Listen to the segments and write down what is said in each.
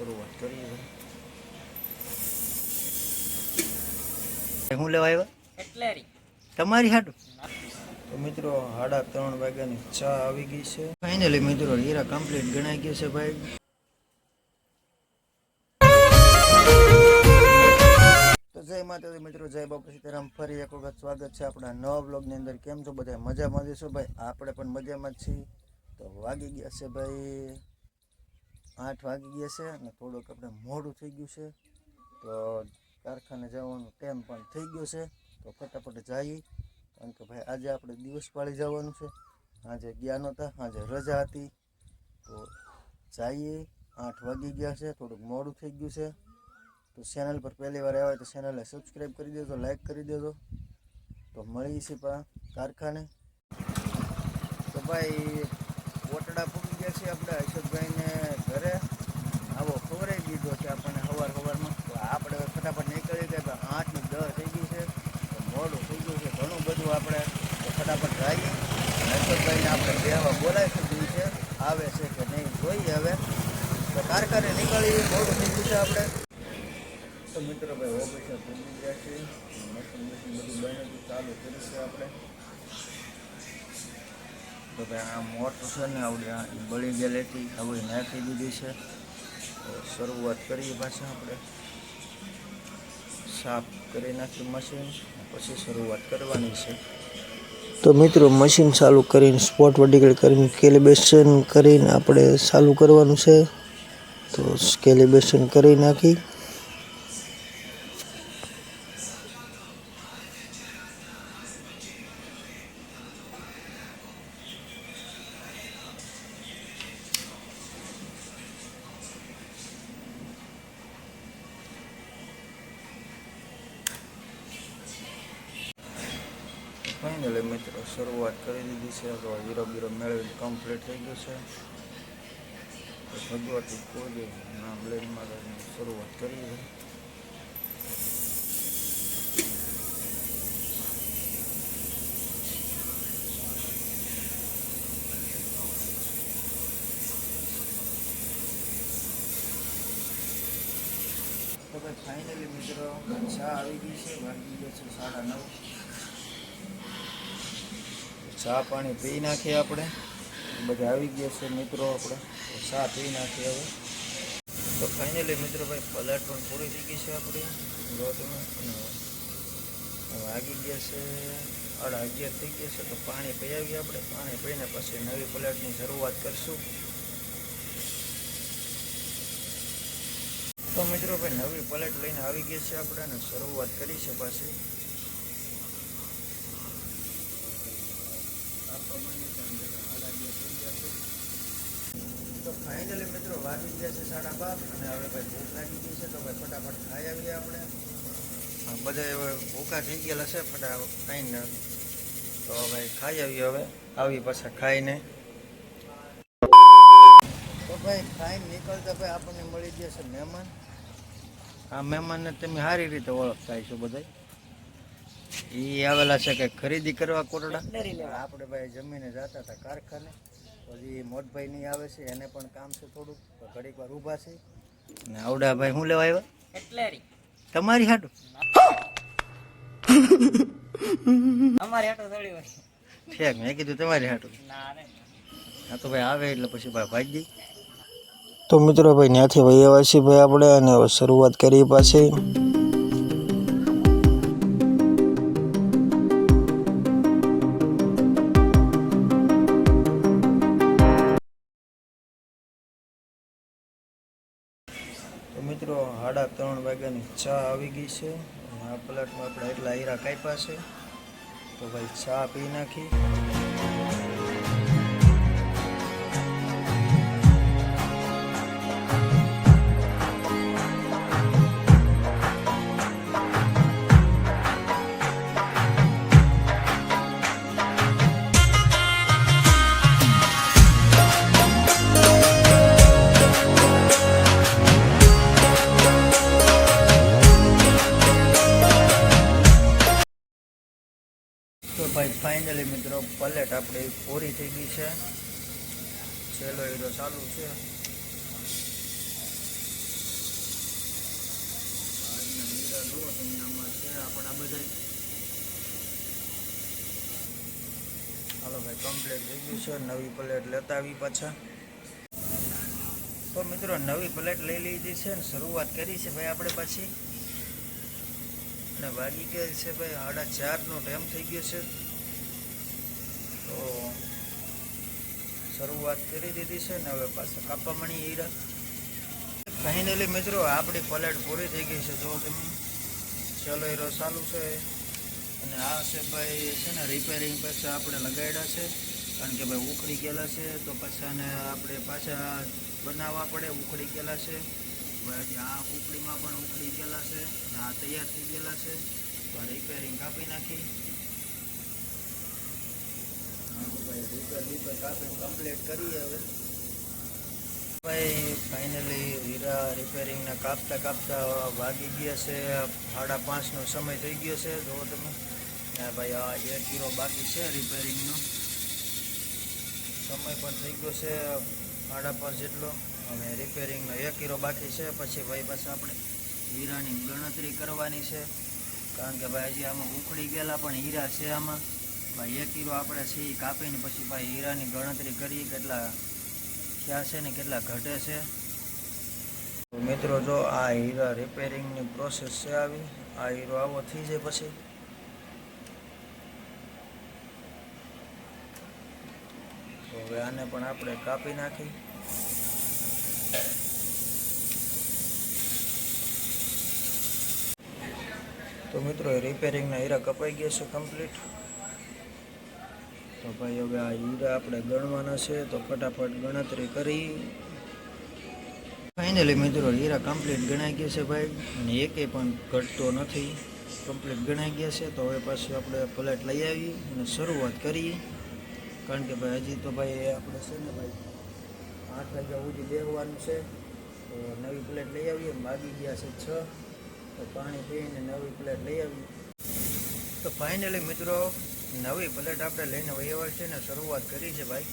શરૂઆત કરીએ હું લેવા આવ્યા? તમારી હાટું? તો મિત્રો સાડા ત્રણ વાગ્યાની ચા આવી ગઈ છે. ફાઇનલી મિત્રો હીરા કમ્પ્લીટ ગણાઈ ગયો છે ભાઈ. તો જય માતાજી મિત્રો જય બાપુ સીતારામ. ફરી એક વખત સ્વાગત છે આપણા નવા બ્લોગની અંદર. કેમ છો? બધા મજામાં જશો ભાઈ? આપણે પણ મજામાં જ છીએ. તો વાગી ગયા છે ભાઈ. આઠ વાગી ગયા છે અને થોડુંક આપણે મોડું થઈ ગયું છે. તો કારખાને જવાનો ટાઈમ પણ થઈ ગયો છે. તો ફટાફટ જઈએ. કારણ કે ભાઈ આજે આપણે દિવસ પાળી જવાનું છે. આજે ગયા નહોતા, આજે રજા હતી. તો જઈએ. આઠ વાગી ગયા છે, થોડુંક મોડું થઈ ગયું છે. તો ચેનલ પર પહેલી વાર આવ્યા તો ચેનલને સબસ્ક્રાઈબ કરી દેજો લાઈક કરી દેજો. તો મળીએ છીએ પા કારખાને. તો ભાઈ ઓટડા ગયા છે આપણે અશોકભાઈને ઘરે. આવો ખવડાવી દીધો છે આપણને સવાર સવારમાં તો આપણે ફટાફટ નીકળી ગયા આઠની દસ થઈ ગઈ છે. મોડું થઈ ગયું છે. ઘણું બધું આપણે ફટાફટ જઈએ અશોકભાઈને આપણે કહેવા બોલાવી દીધું છે. આવે છે કે નહીં જોઈએ હવે. તો કારખાને નીકળી, મોડું થઈ ગયું છે આપણે. તો મિત્રો, ભાઈ, ઓફિસે પહોંચી ગયા છે મશીન મશીન બધું બન્યું ચાલુ કર્યું છે આપણે. ભાઈ આ મોટર છે ને આવડી આ બળી ગયેલી હતી, હવે નાખી દીધી છે. શરૂઆત કરીએ પાછા આપણે. સાફ કરી નાખી મશીન પછી શરૂઆત કરવાની છે. તો મિત્રો મશીન ચાલુ કરીને સ્પોટ વર્ટિકલ કરીને કેલિબ્રેશન કરીને આપણે ચાલુ કરવાનું છે. તો કેલિબ્રેશન કરી નાખી ફાઇનલી મિત્રો શરૂઆત કરી દીધી છે, તો હીરો બીરો મેળવીને કમ્પ્લીટ થઈ ગયું છે. તો ભગવતી કોઈ નામ લઈને મારે શરૂઆત કરી છે. તો ભાઈ ફાઇનલી મિત્રો, ચા આવી ગઈ છે, વાગી ગયો છે સાડા નવ. ચા પાણી પી નાખીએ આપણે. બધા આવી ગયા છે મિત્રો આપણે. ચા પી નાખીએ હવે. તો ફાઇનલી મિત્રો ભાઈ પલાટ પણ પૂરી થઈ ગઈ છે આપણી. જો તમે, અને ગયા છે અઢા અગિયાર થઈ ગયા છે, તો પાણી પી આવીએ આપણે. પાણી પીને પછી નવી પલાટની શરૂઆત કરશું. તો મિત્રો ભાઈ, નવી પલેટ લઈને આવી ગયા છે આપણે અને શરૂઆત કરી છે પાછી. તો ફાઇનલી મિત્રો વાગી ગયા છે સાડા બાર અને હવે ભાઈ ભૂખ લાગી ગઈ છે તો ભાઈ ફટાફટ ખાઈ આવીએ આપણે. બધા હવે ભૂખા થઈ ગયેલા છે ફટાફટ ખાઈને તો ભાઈ ખાઈ આવીએ હવે. આવી પાછા ખાઈને. તો ભાઈ ખાઈને નીકળતા ભાઈ આપણને મળી ગયા છે મહેમાન. આ મહેમાનને તમે સારી રીતે ઓળખતા છો બધા એ આવેલા છે કે ખરીદી કરવા કોટડા. આપણે ભાઈ જમીને જતા હતા કારખાને. પછી મોટભાઈ નહીં આવે છે એને પણ કામ છે થોડુંક તો ઘડીક વાર ઊભા છે. ને આવડા ભાઈ શું લેવા આવ્યા? કેટલેરી. તમારી હાટું. અમારી હાટું થોડી હોય. ઠેક મેં કીધું તમારી હાટું. ના હા તો ભાઈ આવે એટલે પછી ભાઈ ભાગી તો મિત્રો ભાઈ ત્યાંથી ભાઈ આવ્યા છીએ ભાઈ આપણે અને શરૂઆત કરી પાછી. ચા આવી ગઈ છે. આ પ્લેટમાં આપણે એટલા હીરા કાપ્યા છે. તો ભાઈ ચા પી નાખી. મિત્રો પલેટ આપણી પૂરી થઈ ગઈ છે. છેલ્લો હીરો ચાલુ છે. આપણા ભાઈ કમ્પ્લીટ થઈ ગયું છે. નવી પ્લેટ લેતા આવી પાછા. તો મિત્રો, નવી પ્લેટ લઈ લીધી છે ને શરૂઆત કરી છે ભાઈ આપણે પાછી. અને વાગી ગયા છે ભાઈ, સાડા ચારનો ટાઈમ થઈ ગયો છે. તો શરૂઆત કરી દીધી છે ને હવે પાછા કાપા મણી હીરા. ફાઇનલી મિત્રો, આપણી પ્લેટ પૂરી થઈ ગઈ છે. જો તમે ચલો હીરો ચાલુ છે. અને આ છે ભાઈ, છે ને રિપેરિંગ પાછા આપણે લગાડ્યા છે. કારણ કે ભાઈ ઉખડી ગયેલા છે, તો પાછા ને આપણે પાછા બનાવવા પડે, ઉખડી ગયેલા છે. ભાઈ આ ઉખડીમાં પણ ઉખડી ગયેલા છે. આ તૈયાર થઈ ગયેલા છે. તો રિપેરિંગ કાપી નાખી હા, ભાઈ કમ્પ્લીટ કરીએ હવે. ભાઈ ફાઇનલી હીરા રિપેરિંગના કાપતા કાપતા વાગી ગયા છે, સાડા પાંચનો સમય થઈ ગયો છે, જુઓ તમે. ભાઈ, આ એક હીરો બાકી છે રિપેરિંગનો સમય પણ થઈ ગયો છે સાડા પાંચ જેટલો. હવે રિપેરિંગનો એક હીરો બાકી છે, પછી ભાઈ પાછા આપણે હીરાની ગણતરી કરવાની છે. કારણ કે ભાઈ, હજી આમાં ઉખડી ગયેલા પણ હીરા છે આમાં. ભાઈ, એક હીરો આપણે સી કાપીને પછી ભાઈ હીરાની ગણતરી કરી કેટલા થયા છે ને કેટલા ઘટે છે. મિત્રો, જો આ હીરા રિપેરિંગની પ્રોસેસ છે આવી, આ હીરો આવો થઈ જાય પછી. હવે આને પણ આપણે કાપી નાખી. તો મિત્રો રિપેરિંગના હીરા કપાઈ ગયા છે કમ્પ્લીટ તો ભાઈ હવે આ હીરા આપણે ગણવાના છે, તો ફટાફટ ગણતરી કરી. ફાઇનલી મિત્રો, હીરા કમ્પ્લીટ ગણાઈ ગયા છે ભાઈ, અને એકે પણ ઘટતો નથી. કમ્પ્લીટ ગણાઈ ગયા છે, તો હવે પાછું આપણે પ્લેટ લઈ આવી અને શરૂઆત કરીએ. કારણ કે ભાઈ હજી તો ભાઈ આપણે છે ને ભાઈ આઠ વાગ્યા સુધી બેસવાનું છે, તો નવી પ્લેટ લઈ આવીએ વાગી ગયા છે છ. તો પાણી પીને નવી પ્લેટ લઈ આવીએ તો ફાઇનલી મિત્રો નવી પ્લેટ આપણે લઈને વહીવટ છે ને શરૂઆત કરી છે ભાઈ.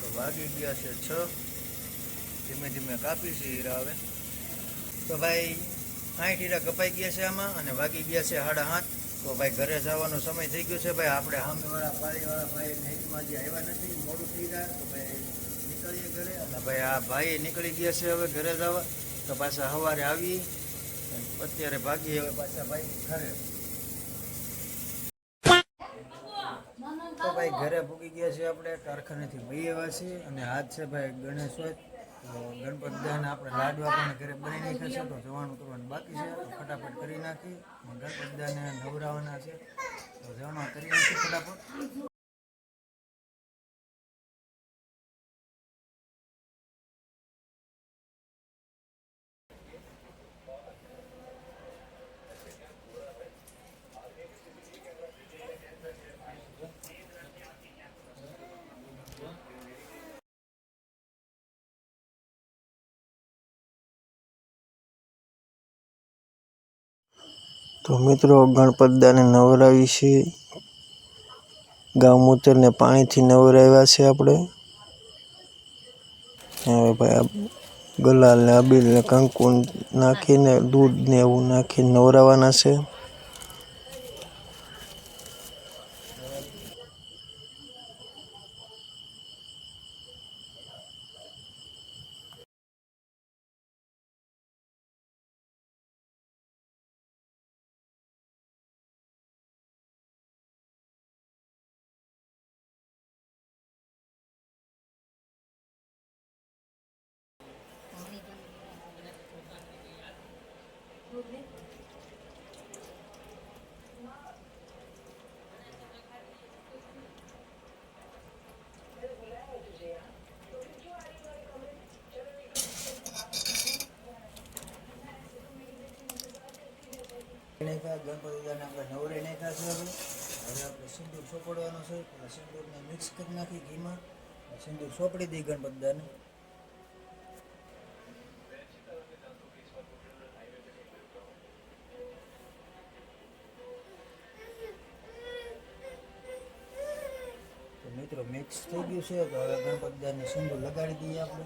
તો વાગી ગયા છે છ. ધીમે ધીમે કાપી છે હીરા હવે. તો ભાઈ સાઠ હીરા કપાઈ ગયા છે આમાં અને વાગી ગયા છે સાડા હાથ તો ભાઈ ઘરે જવાનો સમય થઈ ગયો છે ભાઈ. આપણે સામેવાળા પાળીવાળા ભાઈ નાઇટમાં જે આવ્યા નથી, મોડું થઈ ગયા તો ભાઈ નીકળીએ ઘરે. અને ભાઈ આ ભાઈ નીકળી ગયા છે હવે ઘરે જવા. તો પાછા સવારે આવી અત્યારે ભાગીએ હવે પાછા ભાઈ ઘરે. તો ભાઈ ઘરે પૂકી ગયા છે આપણે કારખાનેથી મળી આવ્યા છીએ અને આજ છે ભાઈ ગણેશ તો ગણપત દહન આપણે લાડવા પણ ઘરે બની નાખ્યા છે, તો જવાનું કરવાનું બાકી છે, તો ફટાફટ કરી નાખી. ગણપત દાને નવરાવાના છે, તો જવાનું કરી નાખી ફટાફટ. તો મિત્રો ગણપત દાને નવરાવી છે. ગામૂતરને પાણીથી નવરાવ્યા છે આપણે. હવે ભાઈ આ ને અબીલ ને કંકુ નાખીને દૂધ ને એવું નાખીને નવરાવાના છે નાખ્યા ગણપતિ આપણે નવરાઈ નાખ્યા છે હવે આપણે સિંદૂર ચોપડવાનો છે. સિંદૂરને મિક્સ કરી નાખી ઘીમાં. સિંદૂર સોપડી દઈ ગણપતિ દાને ફિક્સ થઈ ગયું છે તો હવે ગણપતદારને સિંદૂર લગાડી દઈએ આપણે.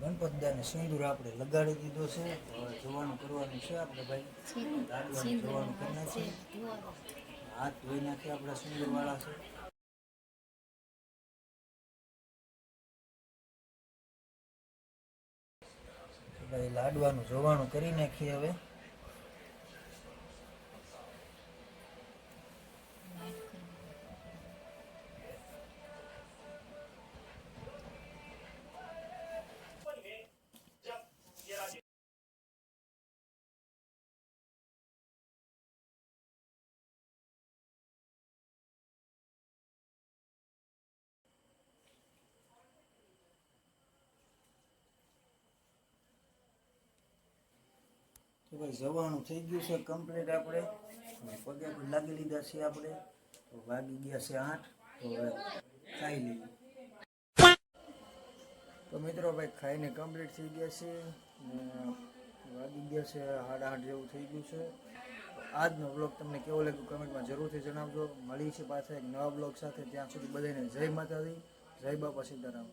ગણપતદારને સિંદૂર આપણે લગાડી દીધો છે હવે જોવાનું કરવાનું છે આપણે ભાઈ. જોવાનું કરી છે હાથ ધોઈ નાખી આપણા સિંદૂરવાળા છે. લાડવાનું જોવાનું કરી નાખીએ હવે. તો ભાઈ જવાનું થઈ ગયું છે કમ્પ્લીટ આપણે. પગે લાગી લીધા છે આપણે. તો વાગી ગયા છે આઠ. તો હવે ખાઈ લઈએ. તો મિત્રો ભાઈ ખાઈને કમ્પ્લીટ થઈ ગયા છે. વાગી ગયા છે સાડા આઠ જેવું થઈ ગયું છે. આજનો બ્લોગ તમને કેવો લાગ્યો કમેન્ટમાં જરૂરથી જણાવજો. મળી છે પાછા એક નવા બ્લોગ સાથે. ત્યાં સુધી બધાને જય માતાજી, જય બાપા સીતારામ.